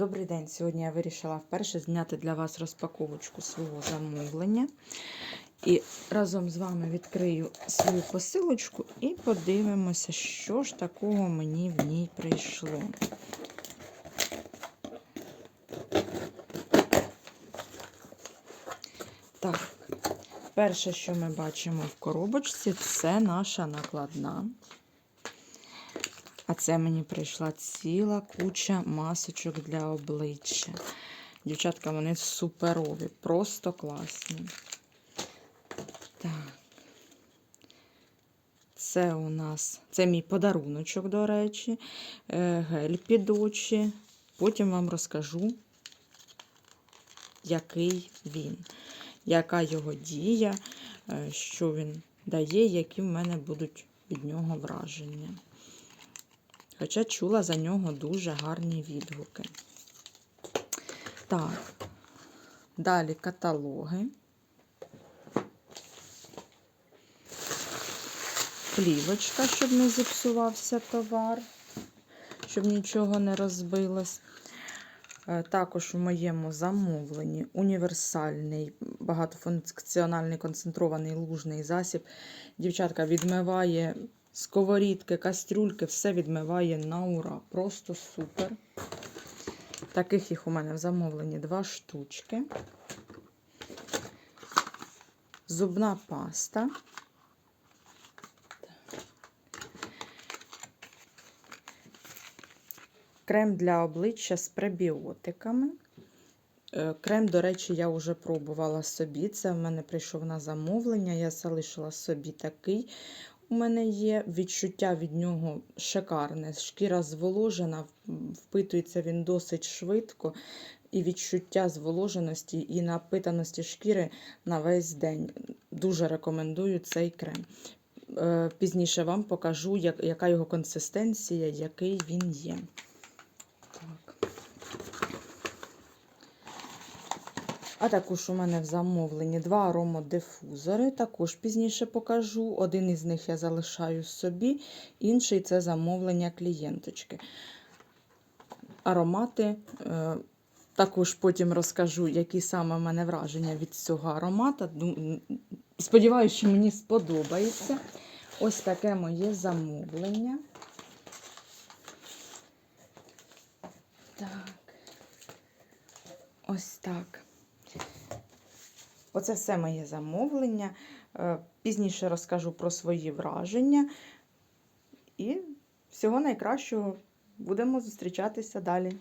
Добрий день! Сьогодні я вирішила вперше зняти для вас розпаковочку свого замовлення. І разом з вами відкрию свою посилочку і подивимося, що ж такого мені в ній прийшло. Так, перше, що ми бачимо в коробочці, це наша накладна. А це мені прийшла ціла куча масочок для обличчя. Дівчатка, вони суперові, просто класні. Так. Це у нас це мій подаруночок, до речі, е, гель під очі. Потім вам розкажу, який він, яка його дія, е, що він дає, які в мене будуть від нього враження. Хоча чула за нього дуже гарні відгуки. Так, далі каталоги. Плівочка, щоб не зіпсувався товар, щоб нічого не розбилось. Е, Також у моєму замовленні універсальний багатофункціональний концентрований лужний засіб. Дівчатка відмиває сковорідки, кастрюльки, все відмиває на ура. Просто супер. Таких їх у мене в замовленні два штучки. Зубна паста. Крем для обличчя з пребіотиками. Е, Крем, до речі, я вже пробувала собі. Це в мене прийшов на замовлення. Я залишила собі такий. У мене є відчуття від нього шикарне. Шкіра зволожена, впитується він досить швидко, і відчуття зволоженості і напитаності шкіри на весь день. Дуже рекомендую цей крем. Е, Пізніше вам покажу, яка його консистенція, який він є. А також у мене в замовленні два аромодифузори. Також пізніше покажу. Один із них я залишаю собі, інший це замовлення клієнточки. Аромати. е, Також потім розкажу, які саме в мене враження від цього аромата. Сподіваюся, що мені сподобається. Ось таке моє замовлення. Так. Ось так. Оце все моє замовлення. Е, Пізніше розкажу про свої враження. І всього найкращого. Будемо зустрічатися далі.